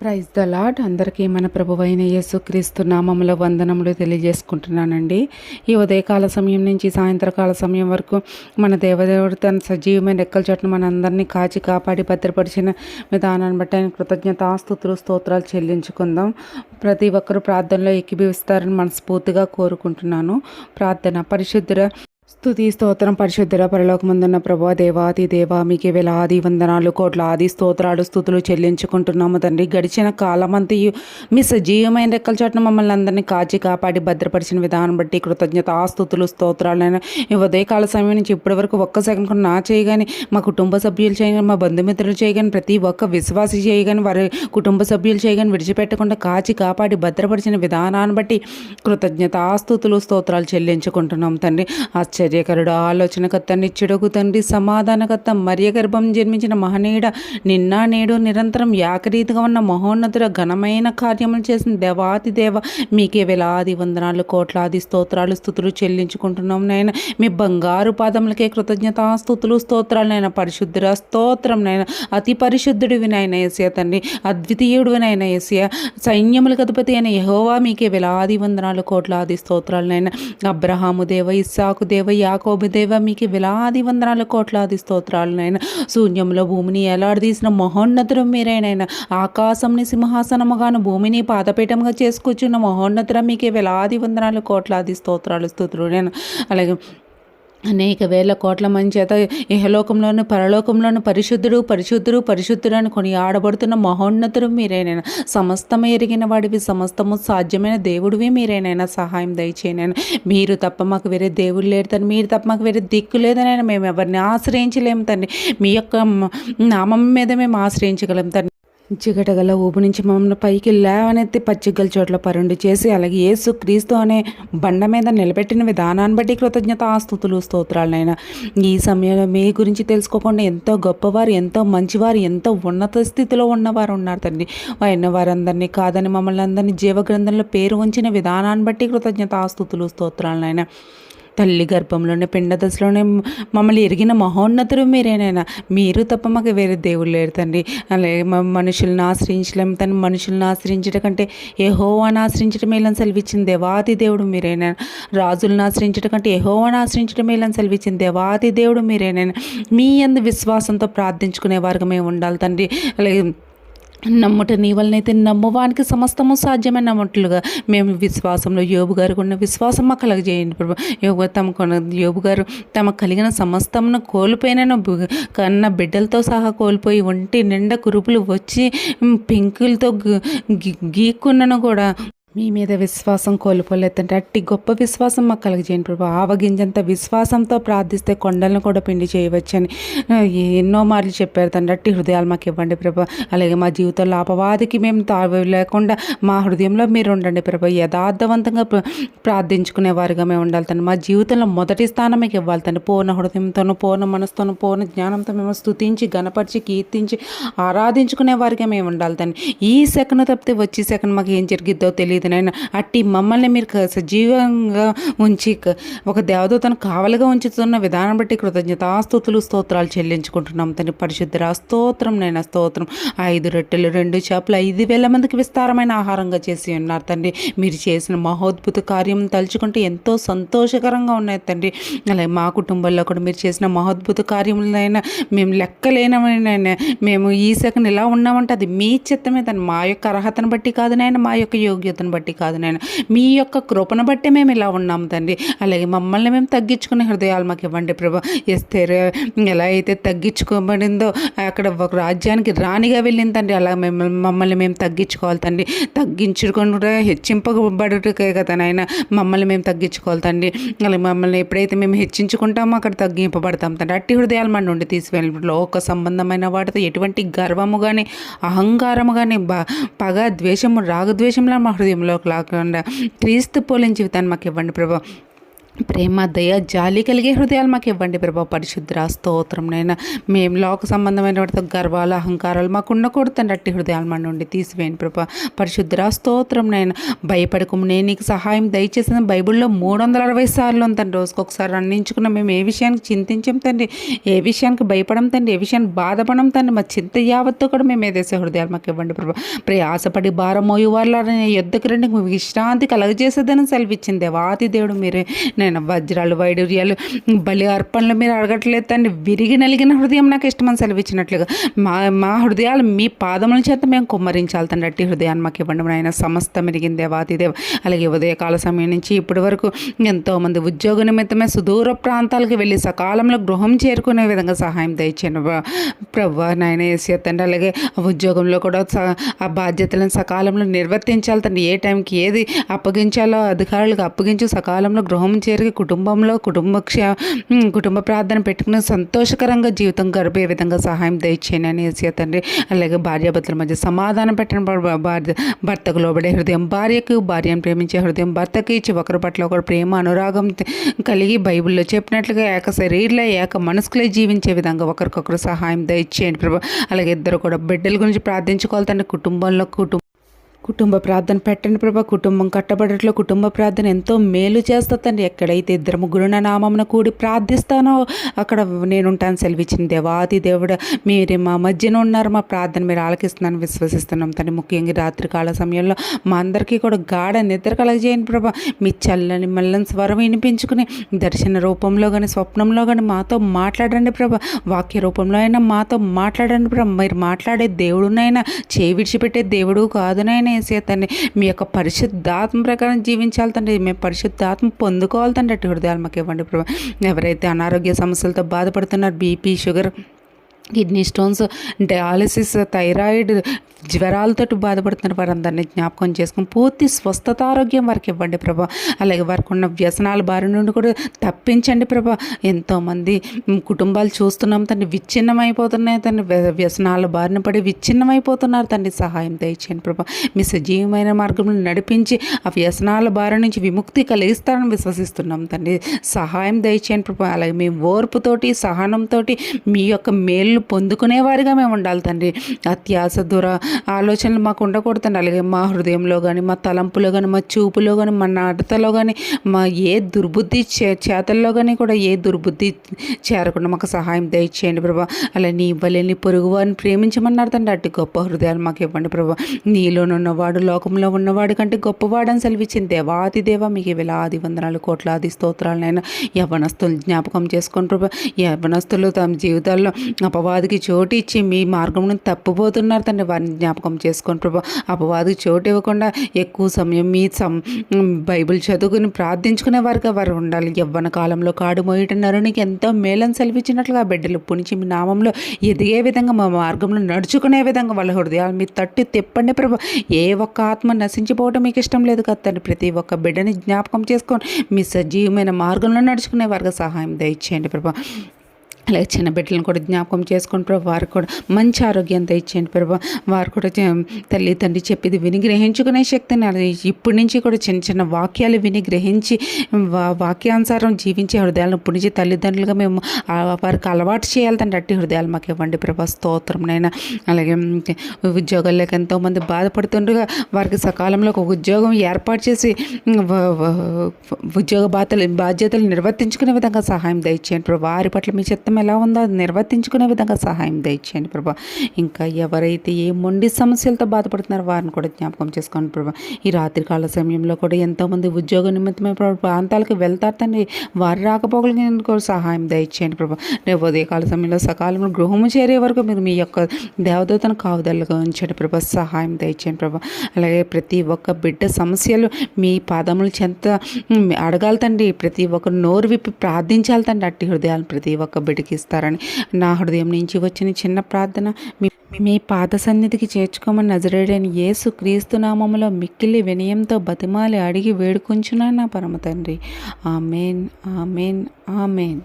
Praise the lord అందరికీ మన ప్రభువైన యేసుక్రీస్తు నామముల వందనములు తెలియజేసుకుంటున్నానండి. ఈ ఉదయకాల సమయం నుంచి సాయంత్రకాల సమయం వరకు మన దేవదేవుడు తన సజీవమైన రెక్కల చోట్ల మన అందరినీ కాచి కాపాడి భద్రపరిచిన విధానాన్ని బట్టి ఆయన కృతజ్ఞతాస్తుతులు స్తోత్రాలు చెల్లించుకుందాం. ప్రతి ఒక్కరూ ప్రార్థనలో ఏకీభవిస్తారని మనస్ఫూర్తిగా కోరుకుంటున్నాను. ప్రార్థన పరిశుద్ధుర స్థుతి స్తోత్రం పరిశుద్ధుల పరలోకముందున్న ప్రభా దేవాది దేవా మీకే వేలాది వందనాలు కోట్లాది స్తోత్రాలు స్థుతులు చెల్లించుకుంటున్నాము తండ్రి. గడిచిన కాలమంతయు మీ సజీవమైన రెక్కల చాటున మమ్మల్ని అందరినీ కాచి కాపాడి భద్రపరిచిన విధానం బట్టి కృతజ్ఞత ఆ స్థుతులు స్తోత్రాలైన ఈ ఉదయకాల సమయం నుంచి ఇప్పటి వరకు ఒక్క సెకండ్ కూడా నా చేయగాని మా కుటుంబ సభ్యులు చేయగాని మా బంధుమిత్రులు చేయగాని ప్రతి ఒక్క విశ్వాసి చేయగాని వారి కుటుంబ సభ్యులు చేయగాని విడిచిపెట్టకుండా కాచి కాపాడి భద్రపరిచిన విధానాన్ని బట్టి కృతజ్ఞత ఆస్తుతులు స్తోత్రాలు చెల్లించుకుంటున్నాం తండ్రి. ఆశ్చర్యకరుడు ఆలోచనకర్త నిత్యుడుగు తండ్రి సమాధానకర్త మర్యగర్భం జన్మించిన మహనీయుడ నిన్న నేడు నిరంతరం యాకరీతిగా ఉన్న మహోన్నతుడ ఘనమైన కార్యములు చేసిన దేవాతి దేవ మీకే వేలాది వందనాలు కోట్లాది స్తోత్రాలు స్థుతులు చెల్లించుకుంటున్నాం నాయన. మీ బంగారు పాదములకే కృతజ్ఞత స్థుతులు స్తోత్రాలు నాయన. పరిశుద్ధుర స్తోత్రం నాయన. అతి పరిశుద్ధుడు వినాయన ఏసియ తండ్రి. అద్వితీయుడు వినాయన ఏసియా సైన్యములకు అధిపతి అయిన యహోవా మీకే వేలాది వందనాలు కోట్లాది స్తోత్రాలు నాయన. అబ్రహాము దేవ ఇస్సాకు దేవ యాకోబు దేవ మీకు వేలాది వందనాలు కోట్లాది స్తోత్రాలు నాయన. శూన్యంలో భూమిని ఎలాడదీసిన మహోన్నతుడు మీరేనైనా ఆకాశంని సింహాసనముగాను భూమిని పాదపీఠంగా చేసుకొచ్చిన మహోన్నతుడ మీకు వేలాది వందనాలు కోట్లాది స్తోత్రాలు స్తోత్రుడు నేను అలాగే అనేక వేల కోట్ల మంది చేత ఇహలోకంలోను పరలోకంలోను పరిశుద్ధుడు పరిశుద్ధుడు పరిశుద్ధుడు అని కొని ఆడబడుతున్న మహోన్నతుడు మీరేనైనా. సమస్తము ఎరిగిన వాడివి సమస్తము సాధ్యమైన దేవుడివి మీరేనైనా. సహాయం దయచేయనైనా. మీరు తప్ప మాకు వేరే దేవుడు లేరు తండ్రి మీరు తప్ప మాకు వేరే దిక్కు లేదనైనా. మేము ఎవరిని ఆశ్రయించలేము తండ్రి మీ యొక్క నామం మీద మేము ఆశ్రయించగలం తండ్రి చిగటగల ఊపు నుంచి మమ్మల్ని పైకి లేవనెత్తి పచ్చిగల చోట్ల పరుండి చేసి అలాగే యేసు క్రీస్తు అనే బండ మీద నిలబెట్టిన విధానాన్ని బట్టి కృతజ్ఞత ఆస్తుతులు స్తోత్రాలనైనా. ఈ సమయంలో మీ గురించి తెలుసుకోకుండా ఎంతో గొప్పవారు ఎంతో మంచివారు ఎంతో ఉన్నత స్థితిలో ఉన్నవారు ఉన్నారు తండ్రి. అయిన వారందరినీ కాదని మమ్మల్ని అందరినీ జీవగ్రంథంలో పేరు ఉంచిన విధానాన్ని బట్టి కృతజ్ఞత ఆస్తుతులు స్తోత్రాలనైనా. తల్లి గర్భంలోనే పిండ దశలోనే మమ్మల్ని ఎరిగిన మహోన్నతుడు మీరేనైనా మీరు తప్ప మాకు వేరే దేవుడు లేరు తండ్రి. అలాగే మనుషులను ఆశ్రయించలేము తను మనుషులను ఆశ్రయించడం కంటే యెహోవాను ఆశ్రయించడం మేలని సెలవిచ్చిన దేవాది దేవుడు మీరేనైనా రాజులను ఆశ్రయించడం కంటే యెహోవాను ఆశ్రయించడం మేలని సెలవిచ్చిన దేవాది దేవుడు మీరేనైనా మీ అందు విశ్వాసంతో ప్రార్థించుకునే వారికి మేము ఉండాలి తండ్రి. అలాగే నమ్ముట నీ వలనైతే నమ్మువానికి సమస్తము సాధ్యమైన నమ్మట్లుగా. మేము విశ్వాసంలో యోబు గారు ఉన్న విశ్వాసం మాకు కలగజేయండి ప్రభు. యోబు తమ కొన యోబు గారు తమ కలిగిన సమస్తమును కోల్పోయిన కన్న బిడ్డలతో సహా కోల్పోయి ఒంటి నిండా కురుపులు వచ్చి పెంకులతో గీక్కున్నను కూడా మీ మీద విశ్వాసం కోల్పోలేదంటే అట్టి గొప్ప విశ్వాసం మాకు కలిగజేయండి ప్రభు. ఆవగింజంత విశ్వాసంతో ప్రార్థిస్తే కొండలను కూడా పిండి చేయవచ్చని ఎన్నో మార్లు చెప్పారు తండ్రి. అట్టి హృదయాలు మాకు ఇవ్వండి ప్రభు. అలాగే మా జీవితంలో అపవాదికి మేము తావి లేకుండా మా హృదయంలో మీరు ఉండండి ప్రభు. యథార్థవంతంగా ప్ర- ప్రార్థించుకునే వారిగా మేము ఉండాలి తండ్రి. మా జీవితంలో మొదటి స్థానం మీకు ఇవ్వాలి తండ్రి. పూర్ణ హృదయంతోనూ పూర్ణ మనసుతోనూ పూర్ణ జ్ఞానంతో మేము స్తుతించి గణపరిచి కీర్తించి ఆరాధించుకునే వారిగా మేము ఉండాలి తండ్రి. ఈ సెకండ్ తప్పితే వచ్చే సెకండ్ మాకు ఏం జరిగిద్దో తెలియదు నాయన అట్టి మమ్మల్ని మీరు సజీవంగా ఉంచి ఒక దేవదూతను కావలిగా ఉంచుతున్న విధానం బట్టి కృతజ్ఞతాస్తుతులు స్తోత్రాలు చెల్లించుకుంటున్నాం. తండ్రి పరిశుద్ధ స్తోత్రం నైనా స్తోత్రం. ఐదు రొట్టెలు రెండు చేపలు ఐదు వేల మందికి విస్తారమైన ఆహారంగా చేసి ఉన్నారు తండ్రి. మీరు చేసిన మహోద్భుత కార్యం తలుచుకుంటే ఎంతో సంతోషకరంగా ఉన్నాయి తండ్రి. అలాగే మా కుటుంబంలో కూడా మీరు చేసిన మహోద్భుత కార్యములైనా మేము లెక్కలేనమైనా మేము ఈ సెకండ్ ఇలా ఉన్నామంటే అది మీ చిత్తమే తను మా యొక్క అర్హతను బట్టి కాదు నాయన మా యొక్క యోగ్యతను బట్టి కాదు నాయన. మీ యొక్క కృపను బట్టి మేము ఇలా ఉన్నాం తండ్రి. అలాగే మమ్మల్ని మేము తగ్గించుకునే హృదయాలు మాకు ఇవ్వండి ప్రభా. ఎస్తేరు ఎలా అయితే తగ్గించుకోబడిందో అక్కడ ఒక రాజ్యానికి రాణిగా వెళ్ళింది తండ్రి. అలా మేము మమ్మల్ని మేము తగ్గించుకోవాలి తండ్రి. తగ్గించుకుంటే హెచ్చింపబడుటకే కదా నాయన. మమ్మల్ని మేము తగ్గించుకోవాలి తండ్రి. అలాగే మమ్మల్ని ఎప్పుడైతే మేము హెచ్చించుకుంటామో అక్కడ తగ్గింపబడతాం తండ్రి. అట్టి హృదయాలు మన నుండి తీసుకెళ్ళి లోక సంబంధమైన వాటితో ఎటువంటి గర్వము కానీ అహంకారము కానీ బ పగ ద్వేషము రాగద్వేషంలో మా హృదయం హృదయంలోకి లాకుండా క్రీస్తు పోలిన జీవితాన్ని మాకు ఇవ్వండి ప్రభా. ప్రేమ దయ జాలి కలిగే హృదయాలు మాకు ఇవ్వండి ప్రభా. పరిశుద్ర స్తోత్రం నైనా. మేము లోక సంబంధమైన వాటితో గర్వాలు అహంకారాలు మాకు ఉండకూడదు తండ్రి అట్టి హృదయాలు మన నుండి తీసివేయండి ప్రభా. పరిశుద్ర స్తోత్రం నైనా. భయపడకు నేను నీకు సహాయం దయచేసిన బైబిల్లో మూడు వందల అరవై సార్లు తండ్రి. రోజుకి ఒకసారి అందించుకున్న మేము ఏ విషయానికి చింతించాం తండ్రి? ఏ విషయానికి భయపడం తండ్రి? ఏ విషయాన్ని బాధపడం తండ్రి? మా చింత యావత్తు కూడా మేము ఏదేసే హృదయాలు మాకు ఇవ్వండి ప్రభా. ప్రయాసపడి భారం మోయు యుద్ధకు రండి. విశ్రాంతి కలగజేసేదని సెలవిచ్చింది దేవాతి దేవుడు మీరే. నేను వజ్రాలు వైడూర్యాలు బలి అర్పణలు మీరు అడగట్లేదు తండ్రి. విరిగి నలిగిన హృదయం నాకు ఇష్టమని సెలవిచ్చినట్లుగా మా మా హృదయాలు మీ పాదముల చేత మేము కుమ్మరించాలి తండ్రి. అట్టి హృదయాన్ని మాకు ఇవ్వండి ఆయన సమస్త మెరిగిన దేవాతి అలాగే ఉదయకాల సమయం నుంచి ఇప్పటి వరకు ఎంతోమంది ఉద్యోగ నిమిత్తమే సుదూర ప్రాంతాలకు వెళ్ళి సకాలంలో గృహం చేరుకునే విధంగా సహాయం దయచేయండి ప్రభు. నాయన ఏసీ తండ్రి అలాగే ఉద్యోగంలో కూడా స- ఆ బాధ్యతలను సకాలంలో నిర్వర్తించాలి తండ్రి. ఏ టైంకి ఏది అప్పగించాలో అధికారులకు అప్పగించి సకాలంలో గృహం చేరు కుటుంబంలో కుటుంబ క్షే కుటుంబ ప్రార్థన పెట్టుకుని సంతోషకరంగా జీవితం గడిపే విధంగా సహాయం దయచేయని అని తండ్రి. అలాగే భార్యాభర్తల మధ్య సమాధానం పెట్టిన భార్య భర్తకు లోబడే హృదయం భార్యకు భార్యను ప్రేమించే హృదయం భర్తకి ఇచ్చి ఒకరి పట్ల ఒకరు ప్రేమ అనురాగం కలిగి బైబిల్లో చెప్పినట్లుగా ఏక శరీరంలో ఏక మనసుకులే జీవించే విధంగా ఒకరికొకరు సహాయం దయచేయండి ప్రభు. అలాగే ఇద్దరు కూడా బిడ్డల గురించి ప్రార్థించుకోవాలి తండ్రి. కుటుంబంలో కుటుంబం కుటుంబ ప్రార్థన పెట్టండి ప్రభా. కుటుంబం కట్టబడట్లో కుటుంబ ప్రార్థన ఎంతో మేలు చేస్తుందండి ఎక్కడైతే ఇద్దరు ముగ్గురున్న నామమున కూడి ప్రార్థిస్తానో అక్కడ నేను ఉంటాను సెలవిచ్చిన దేవాది దేవుడు మీరు మా మధ్యన ఉన్నారు. మా ప్రార్థన మీరు ఆలకిస్తున్నాను విశ్వసిస్తున్నాం తండ్రి. ముఖ్యంగా రాత్రికాల సమయంలో మా అందరికీ కూడా గాఢ నిద్ర కలగజేయండి ప్రభా. మీ చల్లని మల్లని స్వరం వినిపించుకుని దర్శన రూపంలో కానీ స్వప్నంలో కానీ మాతో మాట్లాడండి ప్రభా. వాక్య రూపంలో అయినా మాతో మాట్లాడండి ప్రభా. మీరు మాట్లాడే దేవుడునైనా చేయి విడిచిపెట్టే దేవుడు కాదునైనా వేసే తండ్రి మీ యొక్క పరిశుద్ధాత్మ ప్రకారం జీవించాలి తండ్రి. మేము పరిశుద్ధాత్మ పొందుకోవాలి తండ్రి అటు హృదయాలు మాకు ఇవ్వండి ప్రభా. ఎవరైతే అనారోగ్య సమస్యలతో బాధపడుతున్నారు BP sugar kidney stones dialysis thyroid జ్వరాలతో బాధపడుతున్న వారందరినీ జ్ఞాపకం చేసుకుని పూర్తి స్వస్థత ఆరోగ్యం వారికి ఇవ్వండి ప్రభా. అలాగే వారికి ఉన్న వ్యసనాల బారి నుండి కూడా తప్పించండి ప్రభా. ఎంతోమంది కుటుంబాలు చూస్తున్నాం తండ్రి విచ్ఛిన్నమైపోతున్నాయి తండ్రి వ్య- వ్యసనాల బారిన పడి విచ్ఛిన్నమైపోతున్నారు. తండ్రి సహాయం దయచేయండి ప్రభా. మీ సజీవమైన మార్గంలో నడిపించి ఆ వ్యసనాల బారి నుంచి విముక్తి కలిగిస్తారని విశ్వసిస్తున్నాం తండ్రి సహాయం దయచేయండి ప్రభా. అలాగే మీ ఓర్పుతోటి సహనంతోటి మీ యొక్క మేలు పొందుకునేవారిగా మేము ఉండాలి తండ్రి. అత్యాస దుర ఆలోచనలు మాకు ఉండకూడదు తండ్రి అలాగే మా హృదయంలో కానీ మా తలంపులో కానీ మా చూపులో కానీ మా నడతలో కానీ మా ఏ దుర్బుద్ధి చే- చేతల్లో కానీ కూడా ఏ దుర్బుద్ధి చేరకుండా మాకు సహాయం దయచేయండి ప్రభా. అలా నీ ఇవ్వలేని పొరుగు వారిని ప్రేమించమన్నారు తండ్రి. అటు గొప్ప హృదయాలు మాకు ఇవ్వండి ప్రభా. నీలోనున్నవాడు లోకంలో ఉన్నవాడు కంటే గొప్పవాడని సెలవిచ్చింది దేవాది దేవ మీకు వేలాది వందనాలు కోట్లాది స్తోత్రాలనైనా యవనస్తులు జ్ఞాపకం చేసుకొని ప్రభా. యవనస్తులు తమ జీవితాల్లో అపవాదికి చోటు ఇచ్చి మీ మార్గం తప్పుపోతున్నారు తప్పిపోతున్నారు తండ్రి. వారిని జ్ఞాపకం చేసుకోండి ప్రభా అపవాదికి చోటు ఇవ్వకుండా ఎక్కువ సమయం మీ సం బైబిల్ చదువుకుని ప్రార్థించుకునే వారుగా వారు ఉండాలి. యవ్వన కాలంలో కాడు మోయట నరునికి ఎంతో మేలం సెలవిచ్చినట్లుగా బిడ్డలు పుణిచి మీ నామంలో ఎదిగే విధంగా మా మార్గంలో నడుచుకునే విధంగా వాళ్ళ హృదయాలు మీ తట్టి తిప్పండి ప్రభు. ఏ ఒక్క ఆత్మ నశించిపోవటం మీకు ఇష్టం లేదు కదా తండ్రి. ప్రతి ఒక్క బిడ్డని జ్ఞాపకం చేసుకొని మీ సజీవమైన మార్గంలో నడుచుకునే వారికి సహాయం దయచేయండి ప్రభా. అలాగే చిన్న బిడ్డలను కూడా జ్ఞాపకం చేసుకుని ప్రభు వారికి కూడా మంచి ఆరోగ్యం ఇచ్చేయండి ప్రభు. వారు కూడా చే- తల్లి తండ్రి చెప్పేది విని గ్రహించుకునే శక్తిని ఇప్పటి నుంచి కూడా చిన్న చిన్న వాక్యాలు విని గ్రహించి వా- వాక్యానుసారం జీవించే హృదయాలను ఇప్పటి నుంచి తల్లిదండ్రులుగా మేము వారికి అలవాటు చేయాలి తండ్రి అట్టి హృదయాలు మాకు ఇవ్వండి ప్రభా. స్తోత్రంనైనా అలాగే ఉద్యోగాలు లేక ఎంతోమంది బాధపడుతుండగా వారికి సకాలంలో ఒక ఉద్యోగం ఏర్పాటు చేసి ఉద్యోగ బాధ్యతలు బాధ్యతలు నిర్వర్తించుకునే విధంగా సహాయం దయచేయండి ప్రభు. వారి పట్ల మీ చిత్తమే ఎలా ఉందో అది నిర్వర్తించుకునే విధంగా సహాయం దయచేయండి ప్రభా. ఇంకా ఎవరైతే ఏ మొండి సమస్యలతో బాధపడుతున్నారో వారిని కూడా జ్ఞాపకం చేసుకోండి ప్రభా. ఈ రాత్రికాల సమయంలో కూడా ఎంతోమంది ఉద్యోగ నిమిత్తమైన ప్రాంతాలకు వెళ్తారు తండ్రి వారు రాకపోకలకి సహాయం దయచేయండి ప్రభా. రేపు ఉదయకాల సమయంలో సకాలంలో గృహము చేరే వరకు మీరు మీ యొక్క దేవదూతను కావుదలుగా ఉంచండి ప్రభా. సహాయం దయచేయండి ప్రభా. అలాగే ప్రతి ఒక్క బిడ్డ సమస్యలు మీ పాదముల చెంత అడగాలి తండ్రి. ప్రతి ఒక్క నోరు విప్పి ప్రార్థించాలి తండ్రి. అట్టి హృదయాలు ప్రతి ఒక్క బిడ్డ బిడ్డకి ఇస్తారని నా హృదయం నుంచి వచ్చిన చిన్న ప్రార్థన మీ మీ పాద సన్నిధికి చేర్చుకోమని నజరేడని యేసు క్రీస్తు నామములో మిక్కిలి వినయంతో బతిమాలి అడిగి వేడుకుంచున్నాను నా పరమ తండ్రి. Amen amen amen.